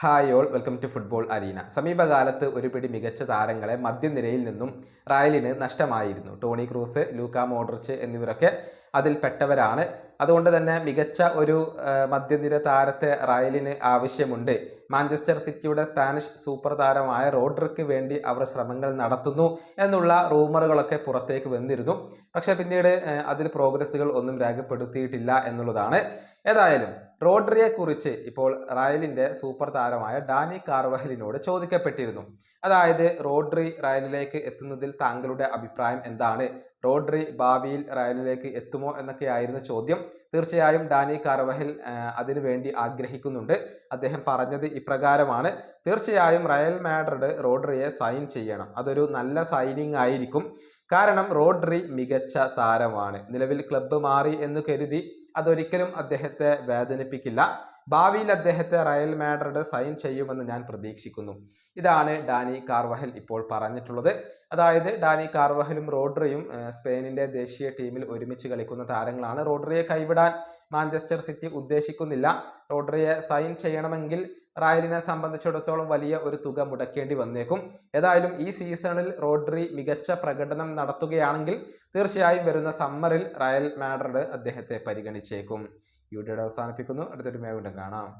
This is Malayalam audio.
Hi all welcome to football arena സമീപകാലത്ത് ഒരു പിടി മികച്ച താരങ്ങളെ മധ്യനിരയിൽ നിന്നും റയലിന് നഷ്ടമായിരുന്നു. ടോണി ക്രൂസ് ലൂക്ക മോഡ്രിച്ച് എന്നിവരൊക്കെ അതിൽപ്പെട്ടവരാണ് അതുകൊണ്ട് തന്നെ മികച്ച ഒരു മധ്യനിര താരത്തെ റയലിന് ആവശ്യമുണ്ട്. മാഞ്ചസ്റ്റർ സിറ്റിയുടെ സ്പാനിഷ് സൂപ്പർ താരമായ റോഡ്രിക്ക് വേണ്ടി അവർ ശ്രമങ്ങൾ നടത്തുന്നു എന്നുള്ള റൂമറുകളൊക്കെ പുറത്തേക്ക് വന്നിരുന്നു. പക്ഷേ പിന്നീട് അതിൽ പ്രോഗ്രസ്സുകൾ ഒന്നും രേഖപ്പെടുത്തിയിട്ടില്ല എന്നുള്ളതാണ് ഏതായാലും റോഡ്രിയെ കുറിച്ച് ഇപ്പോൾ റയലിന്റെ സൂപ്പർ താരമായ ഡാനി കാർവഹലിനോട് ചോദിക്കപ്പെട്ടിരുന്നു. അതായത് റോഡ്രി റയലിലേക്ക് എത്തുന്നതിൽ താങ്കളുടെ അഭിപ്രായം എന്താണ്? റോഡ്രി ഭാവിയിൽ റയലിലേക്ക് എത്തുമോ എന്നൊക്കെയായിരുന്നു ചോദ്യം. തീർച്ചയായും ഡാനി കാർവഹൽ അതിനുവേണ്ടി അതിനു വേണ്ടി ആഗ്രഹിക്കുന്നുണ്ട്. അദ്ദേഹം പറഞ്ഞത് ഇപ്രകാരമാണ്. തീർച്ചയായും റയൽ മാഡ്രിഡ് റോഡ്രിയെ സൈൻ ചെയ്യണം. അതൊരു നല്ല സൈനിങ് ആയിരിക്കും. കാരണം റോഡ്രി മികച്ച താരമാണ്. നിലവിൽ ക്ലബ്ബ് മാറി എന്ന് കരുതി അതൊരിക്കലും അദ്ദേഹത്തെ വേദനിപ്പിക്കില്ല. ഭാവിയിൽ അദ്ദേഹത്തെ റയൽ മാഡ്രിഡ് സൈൻ ചെയ്യുമെന്ന് ഞാൻ പ്രതീക്ഷിക്കുന്നു. ഇതാണ് ഡാനി കാർവഹൽ ഇപ്പോൾ പറഞ്ഞിട്ടുള്ളത്. അതായത് ഡാനി കാർവഹലും റോഡ്രിയും സ്പെയിനിന്റെ ദേശീയ ടീമിൽ ഒരുമിച്ച് കളിക്കുന്ന താരങ്ങളാണ്. റോഡ്രിയെ കൈവിടാൻ മാഞ്ചസ്റ്റർ സിറ്റി ഉദ്ദേശിക്കുന്നില്ല. റോഡ്രിയെ സൈൻ ചെയ്യണമെങ്കിൽ റയലിനെ സംബന്ധിച്ചിടത്തോളം വലിയ ഒരു തുക മുടക്കേണ്ടി വന്നേക്കും. ഏതായാലും ഈ സീസണിൽ റോഡ്രി മികച്ച പ്രകടനം നടത്തുകയാണെങ്കിൽ തീർച്ചയായും വരുന്ന സമ്മറിൽ റയൽ മാഡ്രിഡ് അദ്ദേഹത്തെ പരിഗണിച്ചേക്കും. വീഡിയോയുടെ അവസാനിപ്പിക്കുന്നു. അടുത്തൊരു മേവിണ്ടും കാണാം.